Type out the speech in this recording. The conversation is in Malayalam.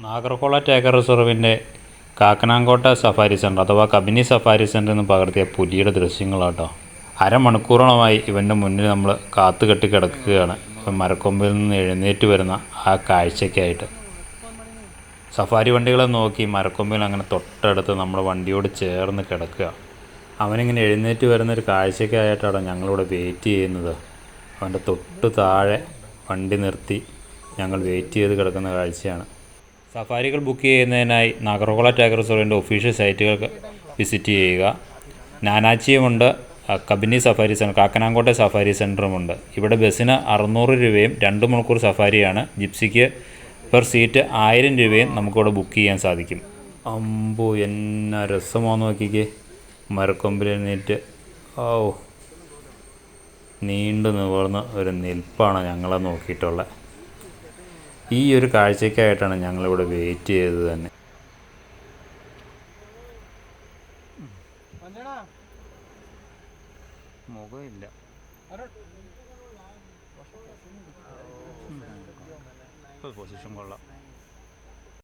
നാഗർഹോള ടൈഗർ റിസർവിന്റെ കാക്കനാങ്കോട്ട സഫാരി സെന്റർ അഥവാ കബിനി സഫാരി സെന്റർ എന്ന് പകർത്തിയ പുലിയുടെ ദൃശ്യങ്ങളാട്ടോ. അരമണിക്കൂറോളമായി ഇവന്റെ മുന്നിൽ നമ്മൾ കാത്തു കെട്ടി കിടക്കുകയാണ്. മരക്കൊമ്പിൽ നിന്ന് എഴുന്നേറ്റ് വരുന്ന ആ കാഴ്ചയ്ക്കായിട്ട്. സഫാരി വണ്ടികളെ നോക്കി മരക്കൊമ്പിൽ അങ്ങനെ തൊട്ടടുത്ത് നമ്മൾ വണ്ടിയോട് ചേർന്ന് കിടക്കുക. അവനിങ്ങനെ എഴുന്നേറ്റ് വരുന്നൊരു കാഴ്ചയ്ക്കായിട്ടാണ് ഞങ്ങളിവിടെ വെയിറ്റ് ചെയ്യുന്നത്. അവന്റെ തൊട്ട് താഴെ വണ്ടി നിർത്തി ഞങ്ങൾ വെയിറ്റ് ചെയ്ത് കിടക്കുന്ന കാഴ്ചയാണ്. സഫാരികൾ ബുക്ക് ചെയ്യുന്നതിനായി നാഗർകോള ടൈഗർ റിസർവിന്റെ ഒഫീഷ്യൽ സൈറ്റുകൾ വിസിറ്റ് ചെയ്യുക. നാനാച്ചിയുമുണ്ട് Kabini safari centre Kakanakote safari സെന്ററുമുണ്ട് ഇവിടെ ബസ്സിന് അറുന്നൂറ് രൂപയും രണ്ട് മണിക്കൂർ സഫാരിയാണ്. ജിപ്സിക്ക് പെർ സീറ്റ് ആയിരം രൂപയും നമുക്കിവിടെ ബുക്ക് ചെയ്യാൻ സാധിക്കും. അമ്പോ എന്നാ രസമോ നോക്കിക്കേ. മരക്കൊമ്പിൽ എഴുന്നേറ്റ്. ഓ നീണ്ടു നിവർന്ന് ഒരു നിൽപ്പാണ് ഞങ്ങളെ നോക്കിയിട്ടുള്ളത്. ഈ ഒരു കാഴ്ചയ്ക്കായിട്ടാണ് ഞങ്ങളിവിടെ വെയിറ്റ് ചെയ്തത് തന്നെ. മുഖമില്ല. പൊസിഷൻ കൊള്ളാം.